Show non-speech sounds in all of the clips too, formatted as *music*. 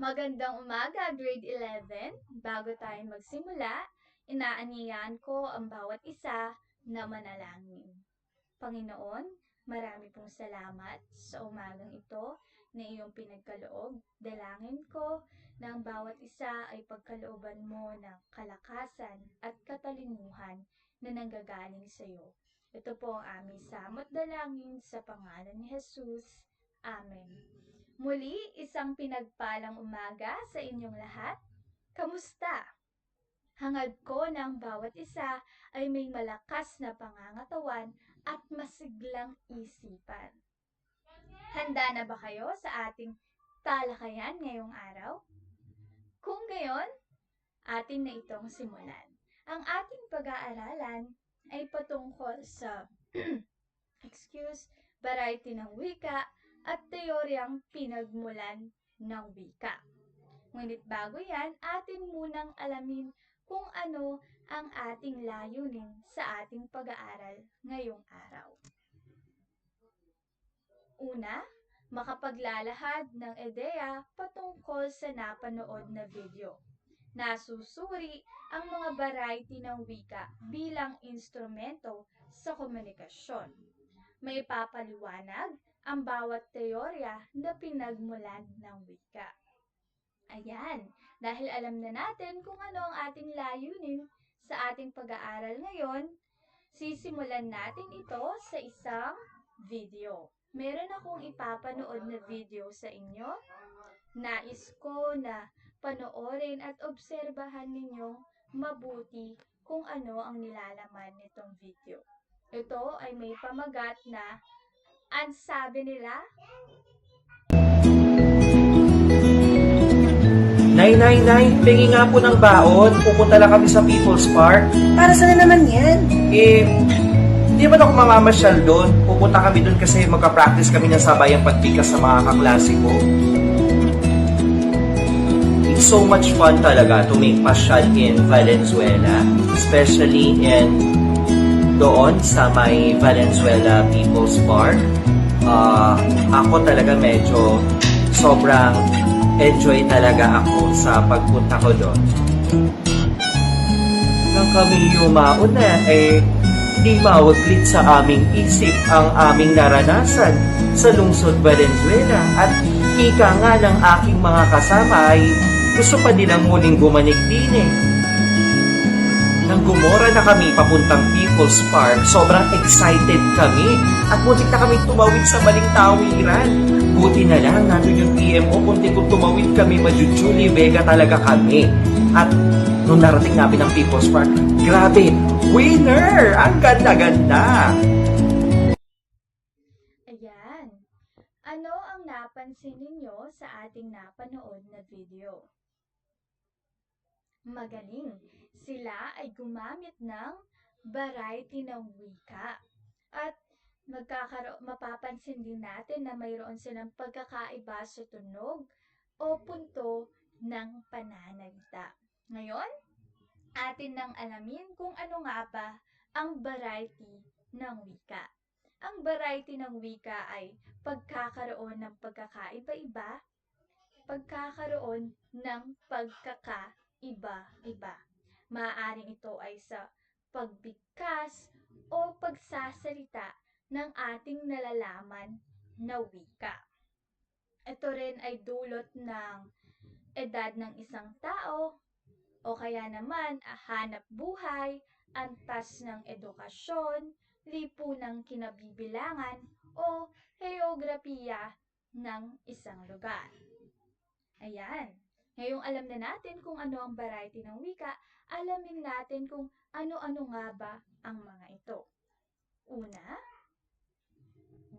Magandang umaga, grade 11. Bago tayo magsimula, inaaniyan ko ang bawat isa na manalangin. Panginoon, marami pong salamat sa umagang ito na iyong pinagkaloob. Dalangin ko na ang bawat isa ay pagkalooban mo ng kalakasan at katalinuhan na nanggagaling sa iyo. Ito po ang aming samot dalangin sa pangalan ni Jesus. Amen. Muli, isang pinagpalang umaga sa inyong lahat. Kamusta? Hangad ko ng bawat isa ay may malakas na pangangatawan at masiglang isipan. Handa na ba kayo sa ating talakayan ngayong araw? Kung gayon, atin na itong simulan. Ang ating pag-aaralan ay patungkol sa *clears throat* excuse, variety ng wika at teoryang pinagmulan ng wika. Ngunit bago yan, atin munang alamin kung ano ang ating layunin sa ating pag-aaral ngayong araw. Una, makapaglalahad ng ideya patungkol sa napanood na video. Nasusuri ang mga variety ng wika bilang instrumento sa komunikasyon. May papaliwanag ang bawat teorya na pinagmulan ng wika. Ayan, dahil alam na natin kung ano ang ating layunin sa ating pag-aaral ngayon, sisimulan natin ito sa isang video. Meron akong ipapanood na video sa inyo. Nais ko na panoorin at obserbahan ninyong mabuti kung ano ang nilalaman nitong video. Ito ay may pamagat na ang sabi nila Nay, nay, nay, pengi nga po ng baon. Pupunta lang kami sa People's Park. Para saan na naman yan? Eh, hindi man ako mamamasyal doon. Pupunta kami doon kasi magka-practice kami ng sabayang pagpikas sa mga kaklase ko. It's so much fun talaga to make pasyal in Valenzuela. Especially in doon sa may Valenzuela People's Park. Ah, ako talaga medyo sobrang enjoy talaga ako sa pagpunta ko doon. Nang kami yumaon na, eh, di mawaglit sa aming isip ang aming naranasan sa lungsod Valenzuela at ika nga ng aking mga kasama ay gusto pa nilang muling gumanik din eh. Nang gumora na kami papuntang People's Park, sobrang excited kami at muntik na kami tumawid sa maling tawiran. Buti na lang, nandun yung PMO, kunti kung tumawid kami, majujuli, vega talaga kami. At nung narating namin ang People's Park, grabe, winner! Ang ganda-ganda! Ayan. Ano ang napansin ninyo sa ating napanood na video? Magaling. Sila ay gumamit ng variety ng wika. At magkakaro mapapansin din natin na mayroon silang pagkakaiba sa tunog o punto ng pananalita. Ngayon, atin nang alamin kung ano nga ba ang variety ng wika. Ang variety ng wika ay pagkakaroon ng pagkakaiba-iba, pagkakaroon ng pagkakaiba-iba. Maaaring ito ay sa pagbigkas o pagsasalita ng ating nalalaman na wika. Ito rin ay dulot ng edad ng isang tao o kaya naman ah, hanap buhay, antas ng edukasyon, lipunang kinabibilangan o heograpiya ng isang lugar. Ayan. Ngayong alam na natin kung ano ang variety ng wika, alamin natin kung ano-ano nga ba ang mga ito. Una,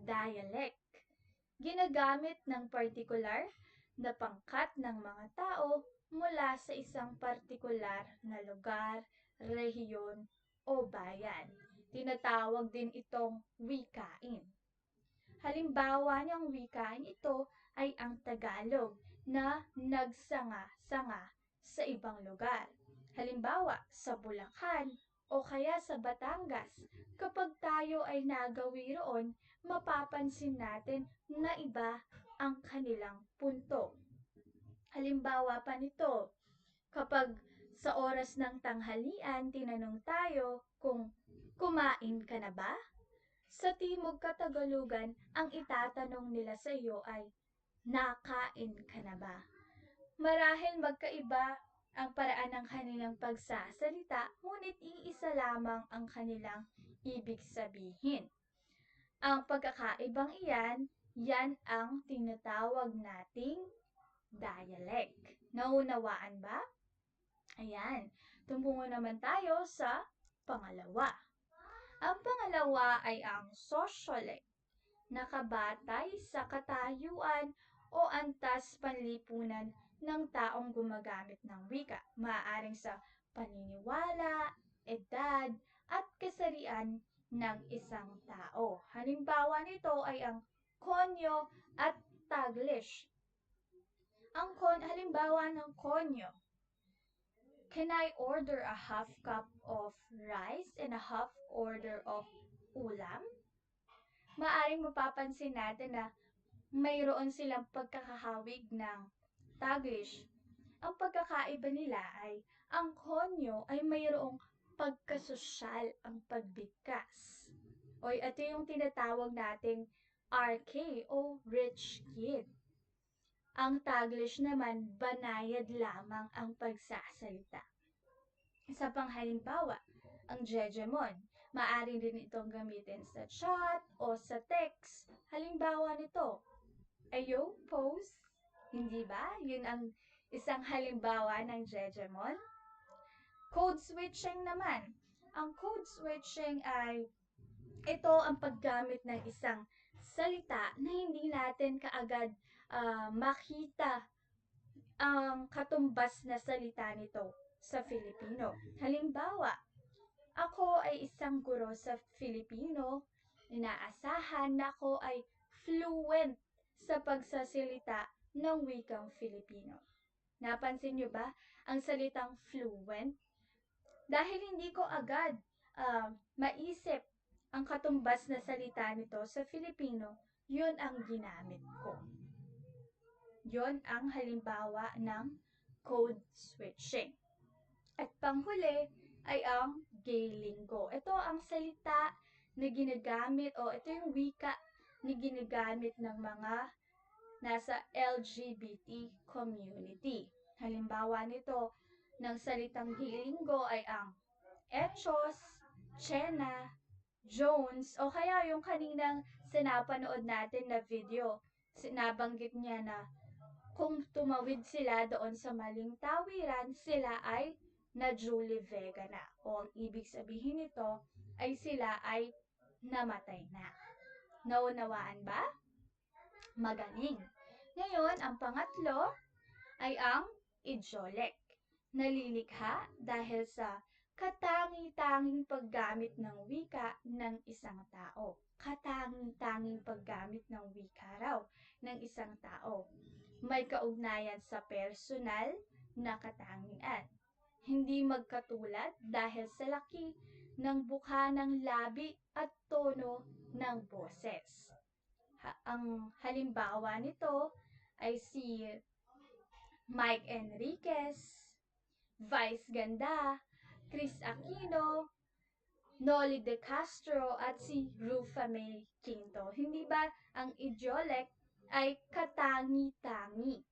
dialect. Ginagamit ng partikular na pangkat ng mga tao mula sa isang partikular na lugar, rehiyon o bayan. Tinatawag din itong wikain. Halimbawa niyang wikain ito ay ang Tagalog na nagsanga-sanga sa ibang lugar. Halimbawa, sa Bulacan o kaya sa Batangas, kapag tayo ay nagawi roon, mapapansin natin na iba ang kanilang punto. Halimbawa pa nito, kapag sa oras ng tanghalian tinanong tayo kung kumain ka na ba? Sa Timog Katagalugan, ang itatanong nila sa iyo ay, nakain ka na ba? Marahil magkaiba ang paraan ng kanilang pagsasalita, ngunit iisa lamang ang kanilang ibig sabihin. Ang pagkakaibang iyan, yan ang tinatawag nating dialect. Naunawaan ba? Ayan, tumungo naman tayo sa pangalawa. Ang pangalawa ay ang sociolect, nakabatay sa katayuan o antas panlipunan ng taong gumagamit ng wika, maaaring sa paniniwala, edad, at kasarian ng isang tao. Halimbawa nito ay ang konyo at taglish. Ang kon halimbawa ng konyo, Can I order a half cup of rice and a half order of ulam? Maaring mapapansin natin na mayroon silang pagkakahawig ng Taglish. Ang pagkakaiba nila ay ang konyo ay mayroong pagkasosyal ang pagbigkas. O ito yung tinatawag nating RK o rich kid. Ang Taglish naman, banayad lamang ang pagsasalita. Sa panghalimbawa, ang Jejemon, maaari din itong gamitin sa chat o sa text. Halimbawa nito, ayo pose, hindi ba? Yun ang isang halimbawa ng Jejemon. Code switching naman. Ang code switching ay ito ang paggamit ng isang salita na hindi natin kaagad ah, makita ang katumbas na salita nito sa Filipino. Halimbawa, ako ay isang guro sa Filipino. Inaasahan na ako ay fluent sa pagsasalita ng wikang Filipino. Napansin nyo ba ang salitang fluent? Dahil hindi ko agad ah, maisip ang katumbas na salita nito sa Filipino, yun ang ginamit ko. Yun ang halimbawa ng code switching. At panghuli ay ang gay lingo. Ito ang salita na ginagamit o ito yung wika na ginagamit ng mga nasa LGBT community. Halimbawa nito ng salitang gay lingo ay ang Echos, Chena, Jones, o kaya yung kaninang sinapanood natin na video. Sinabanggit niya na kung tumawid sila doon sa maling tawiran, sila ay na Julie Vega na. O ang ibig sabihin nito ay sila ay namatay na. Naunawaan ba? Magaling. Ngayon, ang pangatlo ay ang idiolek. Nalilikha dahil sa katangi-tanging paggamit ng wika ng isang tao. Katangi-tanging paggamit ng wika raw ng isang tao. May kaugnayan sa personal na katangian. Hindi magkatulad dahil sa laki ng bukha ng labi at tono ng boses. Ha- ang halimbawa nito ay si Mike Enriquez, Vice Ganda, Chris Aquino, Noli De Castro at si Rufa May Quinto. Hindi ba ang idiolect ay katangi-tangi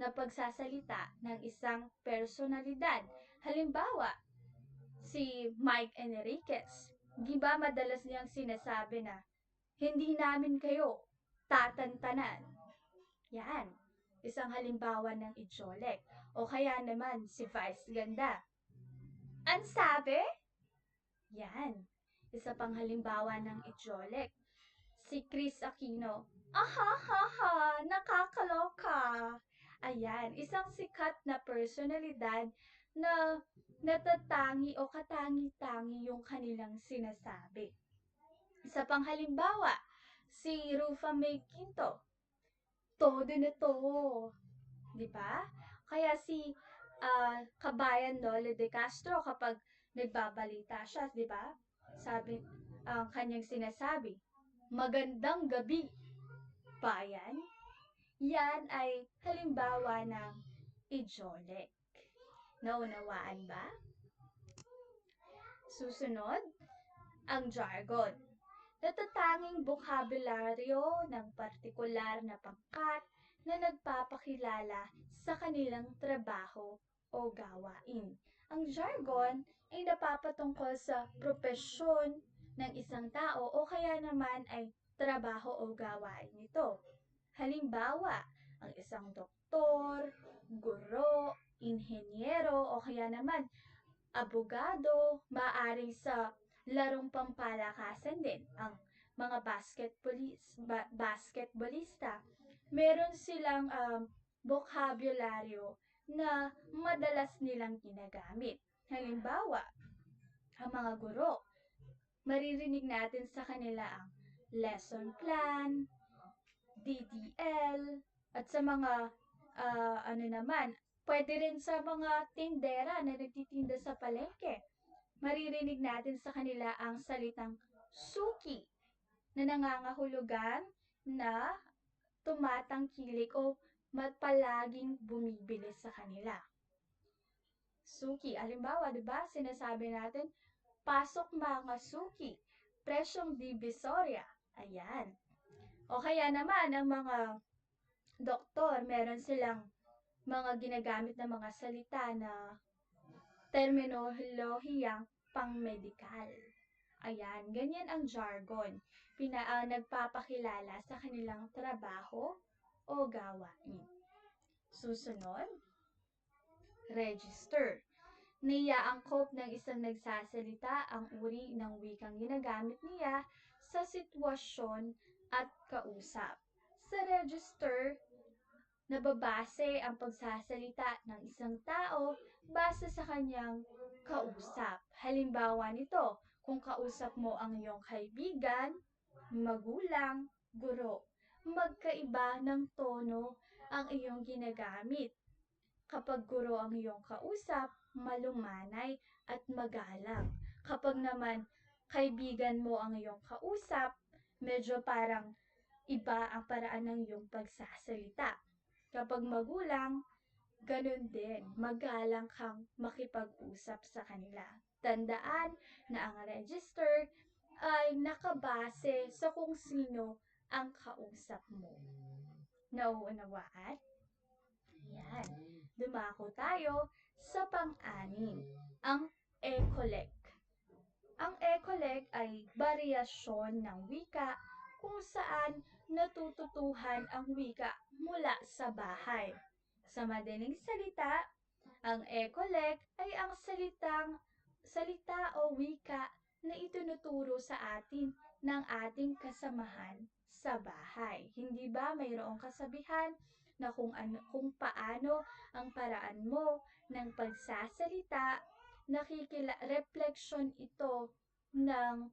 na pagsasalita ng isang personalidad? Halimbawa, si Mike Enriquez. Di ba madalas niyang sinasabi na, hindi namin kayo tatantanan. Yan, isang halimbawa ng idiolect. O kaya naman si Vice Ganda. Ang sabi? Yan, isa pang halimbawa ng idiolect. Si Chris Aquino. Aha ha ha, nakakaloka. Ayan, isang sikat na personalidad na natatangi o katangi-tangi yung kanilang sinasabi. Sa panghalimbawa, si Rufa May Quinto. Todo na to. Di ba? Kaya si ah, Kabayan Nole de Castro kapag nagbabalita siya, di ba? Sabi, ang kanyang sinasabi, magandang gabi, bayan. Yan ay halimbawa ng Ijolek. Naunawaan ba? Susunod, ang jargon. Natatanging bokabularyo ng partikular na pangkat na nagpapakilala sa kanilang trabaho o gawain. Ang jargon ay napapatungkol sa propesyon ng isang tao o kaya naman ay trabaho o gawain nito. Halimbawa, ang isang doktor, inhenyero o kaya naman abogado, maaring sa larong pampalakasan din ang mga ba- basketballista. Meron silang um, bokabularyo na madalas nilang ginagamit. Halimbawa, ang mga guro, maririnig natin sa kanila ang lesson plan, DDL, at sa mga ah, ano naman, pwede rin sa mga tindera na nagtitinda sa palengke. Maririnig natin sa kanila ang salitang suki na nangangahulugan na tumatangkilik o mapalaging bumibili sa kanila. Suki, alimbawa, di ba, sinasabi natin, pasok mga suki, presyong divisoria. Ayan. O kaya naman, ang mga doktor, meron silang mga ginagamit na mga salita na terminolohiyang pang-medikal. Ayan, ganyan ang jargon. Pina, ah, nagpapakilala sa kanilang trabaho o gawain. Susunod, register. Niyaangkop ng isang nagsasalita ang uri ng wikang ginagamit niya sa sitwasyon at kausap. Sa register, nababase ang pagsasalita ng isang tao base sa kanyang kausap. Halimbawa nito, kung kausap mo ang iyong kaibigan, magulang, guro, magkaiba ng tono ang iyong ginagamit. Kapag guro ang iyong kausap, malumanay at magalang. Kapag naman kaibigan mo ang iyong kausap, medyo parang iba ang paraan ng iyong pagsasalita. Kapag magulang, ganun din, magalang kang makipag-usap sa kanila. Tandaan na ang register ay nakabase sa kung sino ang kausap mo. Nauunawaan? Yan. Dumako tayo sa pang-anim, ang ecolek. Ang ecolek ay variasyon ng wika kung saan natututuhan ang wika mula sa bahay. Sa madaling salita, ang ecolek ay ang salitang salita o wika na itinuturo sa atin ng ating kasamahan sa bahay. Hindi ba mayroong kasabihan na kung ano kung paano ang paraan mo ng pagsasalita, nakikila reflection ito ng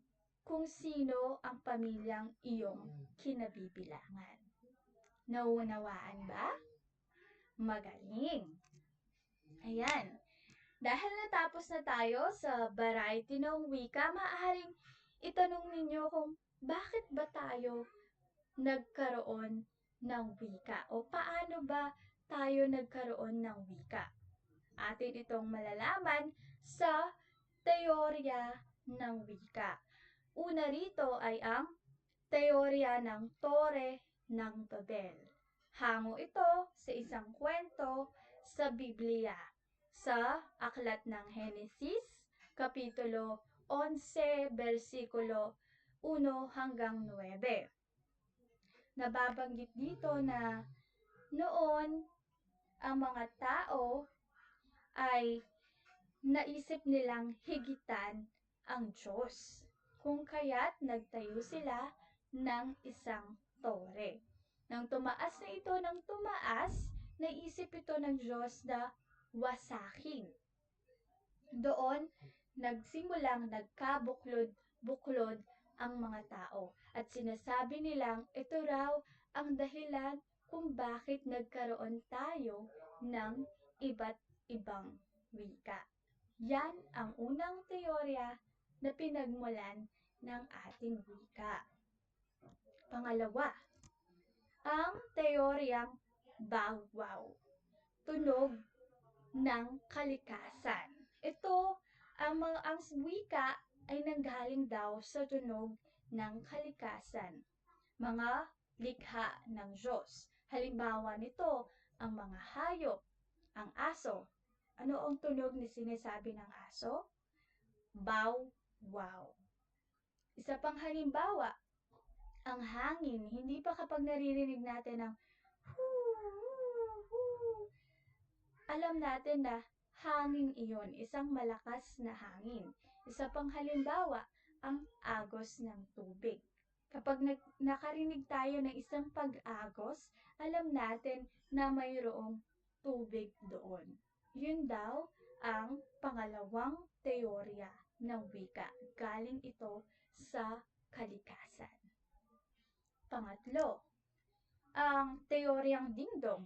kung sino ang pamilyang iyong kinabibilangan. Nauunawaan ba? Magaling! Ayan. Dahil natapos na tayo sa variety ng wika, maaaring itanong ninyo kung bakit ba tayo nagkaroon ng wika o paano ba tayo nagkaroon ng wika. Atin itong malalaman sa teorya ng wika. Una rito ay ang teorya ng Tore ng Babel. Hango ito sa isang kwento sa Biblia sa Aklat ng Henesis, Kapitulo 11, versikulo 1 hanggang 9. Nababanggit dito na noon ang mga tao ay naisip nilang higitan ang Diyos. Kung kaya't nagtayo sila ng isang tore. Nang tumaas na ito ng tumaas, naisip ito ng Diyos na wasakin. Doon, nagsimulang nagkabuklod-buklod ang mga tao at sinasabi nilang ito raw ang dahilan kung bakit nagkaroon tayo ng iba't ibang wika. Yan ang unang teorya na pinagmulan ng ating wika. Pangalawa, ang teoryang bawwaw. tunog ng kalikasan. Ito, ang mga ang wika ay nanggaling daw sa tunog ng kalikasan. Mga likha ng Diyos. Halimbawa nito, ang mga hayop, ang aso. Ano ang tunog na sinasabi ng aso? Bow, wow. Isa pang halimbawa, ang hangin. Hindi pa kapag naririnig natin ang alam natin na hangin iyon, isang malakas na hangin. Isa pang halimbawa, ang agos ng tubig. Kapag nag, nakarinig tayo ng isang pag-agos, alam natin na mayroong tubig doon. Yun daw ang pangalawang teorya ng wika. Galing ito sa kalikasan. Pangatlo, ang teoryang dingdong.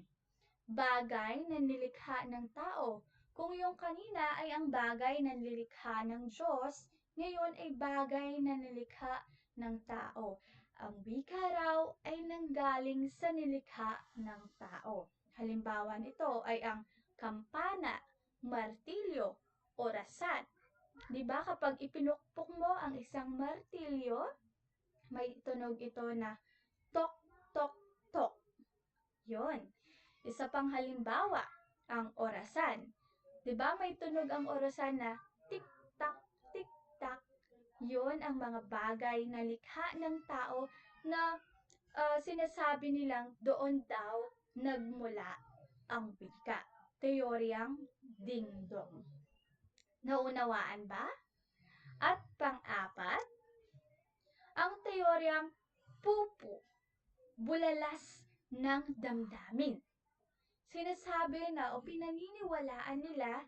Bagay na nilikha ng tao. Kung yung kanina ay ang bagay na nilikha ng Diyos, ngayon ay bagay na nilikha ng tao. Ang wika raw ay nanggaling sa nilikha ng tao. Halimbawa nito ay ang kampana, martilyo, orasan. Di ba kapag ipinukpok mo ang isang martilyo, may tunog ito na tok, tok, tok. Yon. Isa pang halimbawa, ang orasan. Di ba may tunog ang orasan na tik-tak, tik-tak. Yon ang mga bagay na likha ng tao na ah, sinasabi nilang doon daw nagmula ang wika. Teoryang dingdong. Naunawaan ba? At pang-apat, ang teoryang pupu, bulalas ng damdamin. Sinasabi na o pinaniniwalaan nila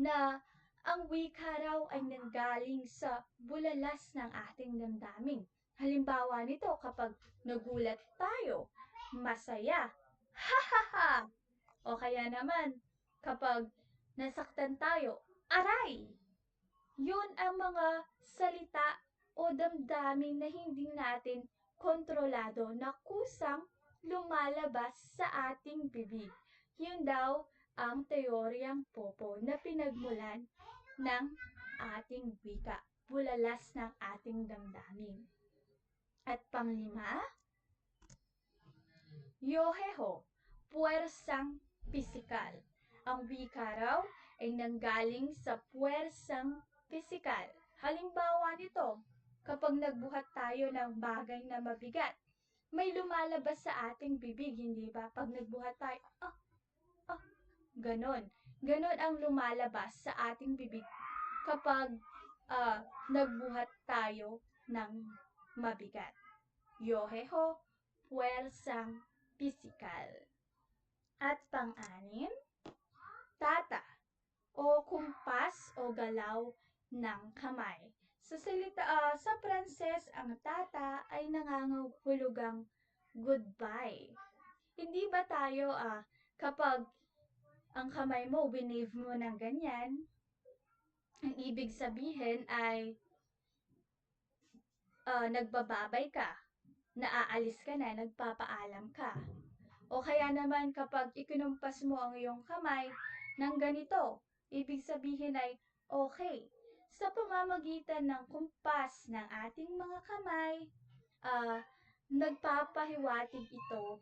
na ang wika raw ay nanggaling sa bulalas ng ating damdamin. Halimbawa nito kapag nagulat tayo, masaya, ha ha ha! O kaya naman, kapag nasaktan tayo, aray! Yun ang mga salita o damdamin na hindi natin kontrolado na kusang lumalabas sa ating bibig. Yun daw ang teoryang popo na pinagmulan ng ating wika, bulalas ng ating damdamin. At panglima, yoheho, puwersang pisikal. Ang wika raw ay nanggaling sa puwersang pisikal. Halimbawa nito, kapag nagbuhat tayo ng bagay na mabigat, may lumalabas sa ating bibig, hindi ba? Pag nagbuhat tayo, ah, ah, ganon. Ganon ang lumalabas sa ating bibig kapag ah, nagbuhat tayo ng mabigat. Yoheho, puwersang pisikal. At pang-anim, tata o kumpas o galaw ng kamay. Sa salita ah, sa Pranses, ang tata ay nangangahulugang goodbye. Hindi ba tayo ah, kapag ang kamay mo, winave mo ng ganyan, ang ibig sabihin ay ah, nagbababay ka, naaalis ka na, nagpapaalam ka. O kaya naman kapag ikinumpas mo ang iyong kamay ng ganito, ibig sabihin ay okay. Sa pamamagitan ng kumpas ng ating mga kamay, ah, nagpapahiwatig ito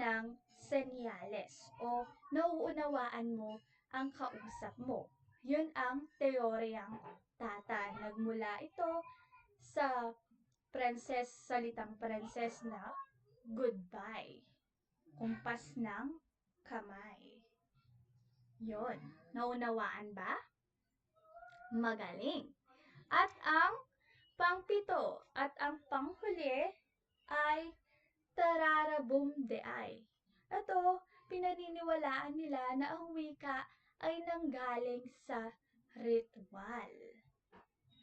ng senyales o nauunawaan mo ang kausap mo. Yun ang teoryang tata. Nagmula ito sa Pranses, salitang Pranses na goodbye. Kumpas ng kamay. Yon. Naunawaan ba? Magaling. At ang pangpito at ang panghuli ay tararabum de ay. Ito, pinaniniwalaan nila na ang wika ay nanggaling sa ritual.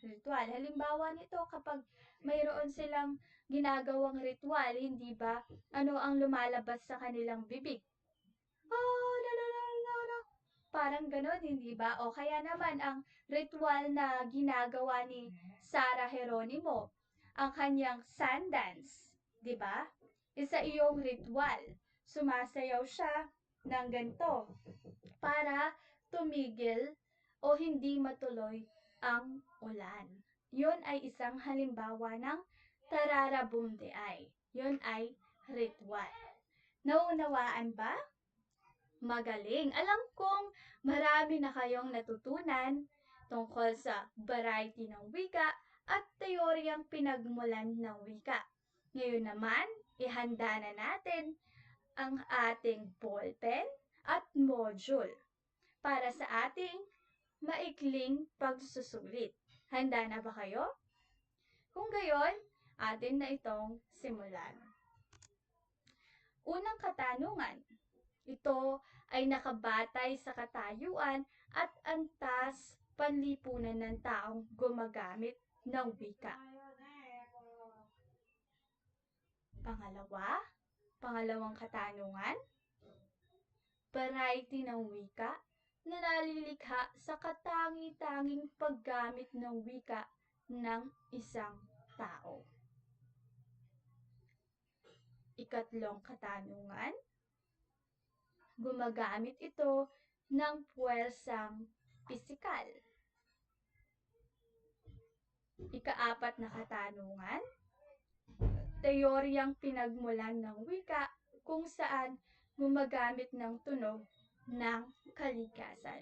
Ritual. Halimbawa nito kapag mayroon silang ginagawang ritual, hindi ba? Ano ang lumalabas sa kanilang bibig? Oh, la, la, la. Parang ganon, hindi ba? O kaya naman ang ritual na ginagawa ni Sarah Geronimo, ang kanyang sun dance, di ba? Isa iyong ritual. Sumasayaw siya ng ganito para tumigil o hindi matuloy ang ulan. Yun ay isang halimbawa ng tararabumdeay. Yun ay ritual. Naunawaan ba? Magaling. Alam kong marami na kayong natutunan tungkol sa variety ng wika at teoryang pinagmulan ng wika. Ngayon naman, ihanda na natin ang ating ballpen at module para sa ating maikling pagsusulit. Handa na ba kayo? Kung gayon, atin na itong simulan. Unang katanungan. Ito ay nakabatay sa katayuan at antas panlipunan ng taong gumagamit ng wika. Pangalawa, pangalawang katanungan. Variety ng wika na nalilikha sa katangi-tanging paggamit ng wika ng isang tao. Ikatlong katanungan. Gumagamit ito ng puwersang pisikal. Ikaapat na katanungan. Teoryang pinagmulan ng wika kung saan gumagamit ng tunog ng kalikasan.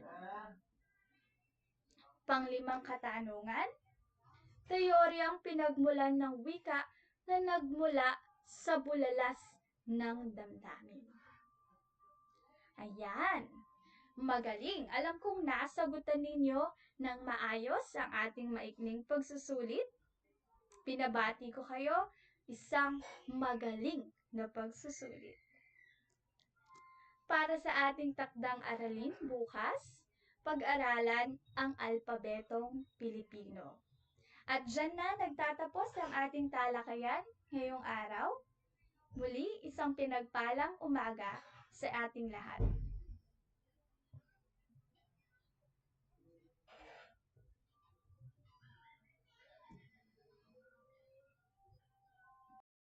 Panglimang katanungan. Teoryang pinagmulan ng wika na nagmula sa bulalas ng damdamin. Ayan. Magaling. Alam kong nasagutan ninyo ng maayos ang ating maikling pagsusulit. Pinabati ko kayo isang magaling na pagsusulit. Para sa ating takdang aralin bukas, pag-aralan ang alpabetong Pilipino. At dyan na nagtatapos ang ating talakayan ngayong araw. Muli, isang pinagpalang umaga sa ating lahat.